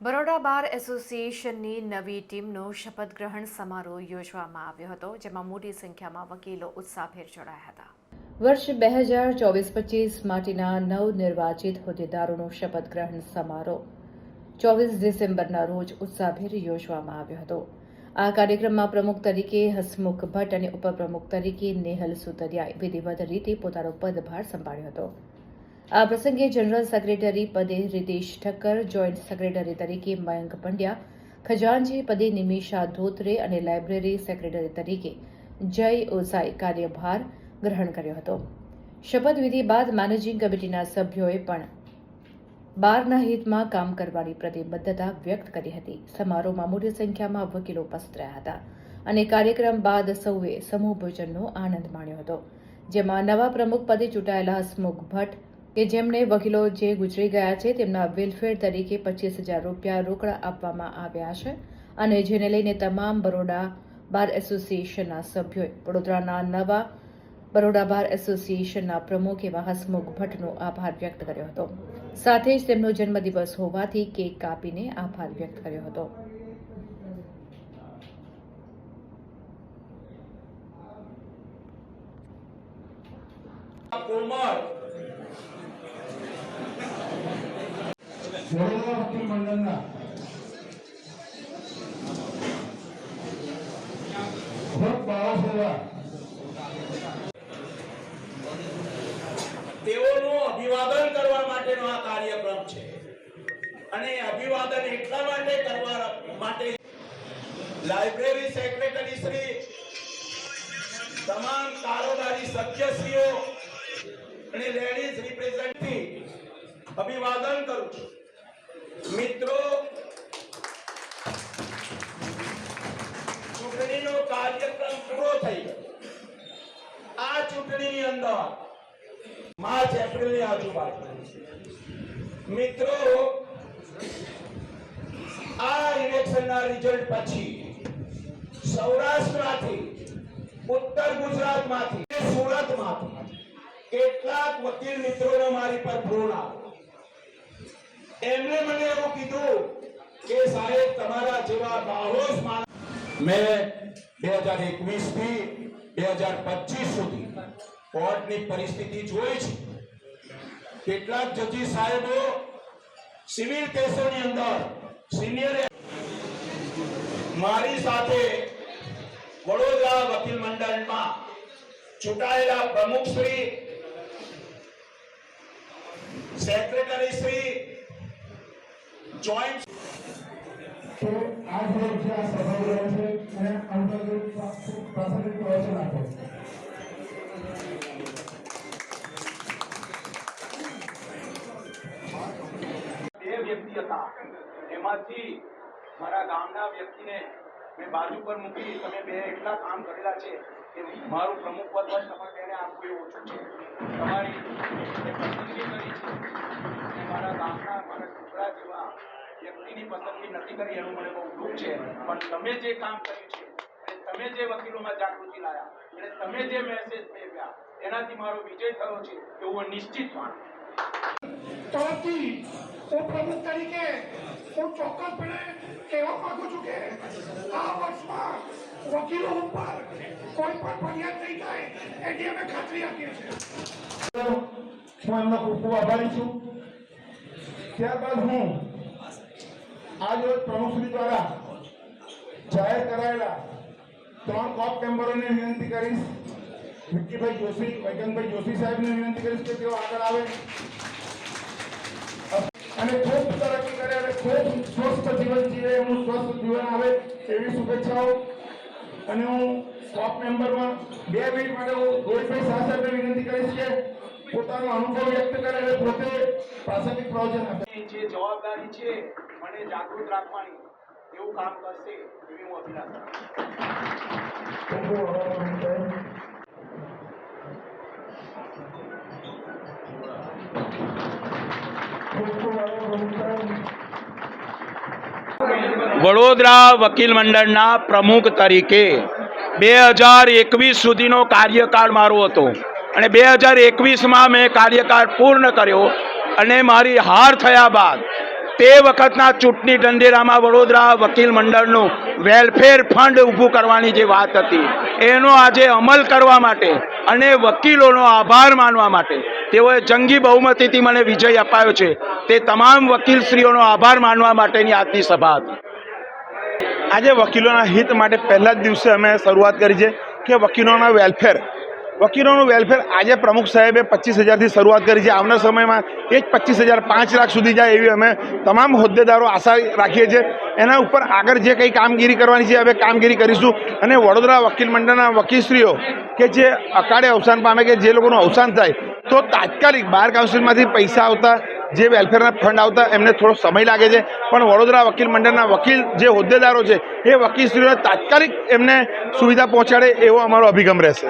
બરોડા બાર એસોસિએશનની નવી ટીમનો શપથ ગ્રહણ સમારોહ યોજવામાં આવ્યો હતો, જેમાં મોટી સંખ્યામાં વકીલો ઉત્સાહભેર જોડાયા હતા. વર્ષ બે હજાર ચોવીસ પચીસ માટેના નવનિર્વાચિત હોદ્દેદારોનો શપથ ગ્રહણ સમારોહ ચોવીસ ડિસેમ્બરના રોજ ઉત્સાહભેર યોજવામાં આવ્યો હતો. આ કાર્યક્રમમાં પ્રમુખ તરીકે હસમુખ ભટ્ટ અને ઉપપ્રમુખ તરીકે નેહલ સુતરિયાએ વિધિવત રીતે પોતાનો પદભાર સંભાળ્યો હતો. આ પ્રસંગે જનરલ સેક્રેટરી પદે રીતેશ ઠક્કર, જોઈન્ટ સેક્રેટરી તરીકે મયંક પંડ્યા, ખજાનજી પદે નિમિષા ધોત્રે અને લાઇબ્રેરી સેક્રેટરી તરીકે જય ઓસાઈ કાર્યભાર ગ્રહણ કર્યો હતો. શપથવિધિ બાદ મેનેજિંગ કમિટીના સભ્યોએ પણ બારના હિતમાં કામ કરવાની પ્રતિબદ્ધતા વ્યક્ત કરી હતી. સમારોહમાં મોટી સંખ્યામાં વકીલો ઉપસ્થિત રહ્યા હતા અને કાર્યક્રમ બાદ સૌએ સમૂહ ભોજનનો આનંદ માણ્યો હતો, જેમાં નવા પ્રમુખ પદે ચૂંટાયેલા હસમુખ ભટ્ટ કે જેમણે વકીલો જે ગુજરી ગયા છે, તેમના વેલફેર તરીકે પચીસ હજાર રૂપિયા રોકડા આપવામાં આવ્યા છે અને જેને લઈને તમામ બરોડા બાર એસોસિએશનના સભ્યોએ વડોદરાના નવા બરોડા બાર એસોસિએશનના પ્રમુખ એવા હસમુખ ભટ્ટનો આભાર વ્યક્ત કર્યો હતો. સાથે જ તેમનો જન્મદિવસ હોવાથી કેક કાપીને આભાર વ્યક્ત કર્યો હતો. કોમળ એટલા માટે લાઇબ્રેરી સેક્રેટરી શ્રી તમામ કારોબારી સભ્યશ્રીઓ અને અભિવાદન કરું છું. મિત્રો, ચૂંટણીનો કાર્યક્રમ પૂરો થઈ ગયો. આ ચૂંટણીની અંદર માર્ચ એપ્રિલની આજુબાજુ મિત્રો, આ ઇલેક્શનના રિઝલ્ટ પછી સૌરાષ્ટ્રમાંથી, ઉત્તર ગુજરાતમાંથી, સુરતમાંથી કેટલાક વકીલ મિત્રોનો મારી પર ફોન આવ્યો એમણે મને એવું કીધું કે સાહેબ, તમારા જેવા બાહોશ માણસ મેં બે હજાર એકવીસથી બે હજાર પચીસ સુધી કોર્ટની પરિસ્થિતિ જોઈ છે. કેટલાક જજી સાહેબો સિવિલ કેસોની અંદર સિનિયર મારી સાથે વડોદરા વકીલ મંડળમાં ચૂંટાયેલા પ્રમુખ શ્રી સેક્રેટરી શ્રી જોઈન્ટ તો આ રોજ જે આ સભા યોજાય છે અને અંતર્ગત પ્રાથમિક પ્રવચન આપો. બે વ્યક્તિ હતા. એમાંથી મારા ગામના વ્યક્તિને મેં બાજુ પર મૂકી તમે બે એટલા કામ કરેલા છે. કે મારું પ્રમુખ પદ પણ તમારે બેને આપવું એ ઓછું છે. તમારી પસંદગી કરી છે મારા ગામના મારા છોકરા પસંદગી નથી કરી એનું મને તમે જે કામ કર્યું છે તમે જે વકીલોમાં જાગૃતિ લાવ્યા તમે જે મેસેજ ભેગ્યા એનાથી મારો વિજય થયો છે એવું નિશ્ચિત માનું પ્રમુખ તરીકે હું ચોક્કસપણે કહેવા માંગુ છું કે આ વર્ષમાં વકીલો ઉપર કોઈ પણ ફરિયાદ નહીં થાય એની ખાતરી આપીએ છીએ. હું આભારી છું. ત્યારબાદ હું આજ રોજ પ્રમુખશ્રી દ્વારા જાહેર કરાયેલા ત્રણ કોપ મેમ્બરોને વિનંતી કરીશ, વિક્કીભાઈ જોશી વૈકંતભાઈ જોશી સાહેબને વિનંતી કરીશ કે તેઓ આગળ આવે. અને ખૂબ તરક્કી કરે અને ખૂબ સ્વસ્થ જીવન જીવે, એમનું સ્વસ્થ જીવન આવે એવી શુભેચ્છાઓ. અને હું કોપ મેમ્બરમાં બે મિનિટ માટે હું રોહિતભાઈ શાહ સાહેબને વિનંતી કરીશ કે પોતાનો અનુભવ વ્યક્ત કરે અને પોતે પ્રાસંગિક પ્રવચન આપે જે જવાબદારી છે મને જાગૃત રાખવાની એવું કામ કરશે એવી હું અભિલાષા. વડોદરા વકીલ મંડળના પ્રમુખ તરીકે બે હજાર એકવીસ સુધીનો કાર્યકાળ મારો હતો અને બે હજાર એકવીસમાં મેં કાર્યકાળ પૂર્ણ કર્યો અને મારી હાર થયા બાદ તે વખતના ચૂંટણી ઢંઢેરામાં વડોદરા વકીલ મંડળનું વેલફેર ફંડ ઊભું કરવાની જે વાત હતી, એનો આજે અમલ કરવા માટે અને વકીલોનો આભાર માનવા માટે તેઓએ જંગી બહુમતીથી મને વિજય અપાયો છે. તે તમામ વકીલશ્રીઓનો આભાર માનવા માટેની આજની સભા હતી. આજે વકીલોના હિત માટે પહેલા જ દિવસે અમે શરૂઆત કરી છે કે વકીલોના વેલફેર વકીલોનું વેલફેર આજે પ્રમુખ સાહેબે પચીસ હજારથી શરૂઆત કરી છે. આવનાર સમયમાં એ જ પચીસ હજાર પાંચ લાખ સુધી જાય એવી અમે તમામ હોદ્દેદારો આશા રાખીએ છીએ. એના ઉપર આગળ જે કંઈ કામગીરી કરવાની છે, હવે કામગીરી કરીશું. અને વડોદરા વકીલ મંડળના વકીલશ્રીઓ કે જે અકાળે અવસાન પામે કે જે લોકોનું અવસાન થાય, તો તાત્કાલિક બાર કાઉન્સિલમાંથી પૈસા આવતા, જે વેલફેરના ફંડ આવતા, એમને થોડો સમય લાગે છે. પણ વડોદરા વકીલ મંડળના વકીલ જે હોદ્દેદારો છે, એ વકીલશ્રીઓને તાત્કાલિક એમને સુવિધા પહોંચાડે એવો અમારો અભિગમ રહેશે.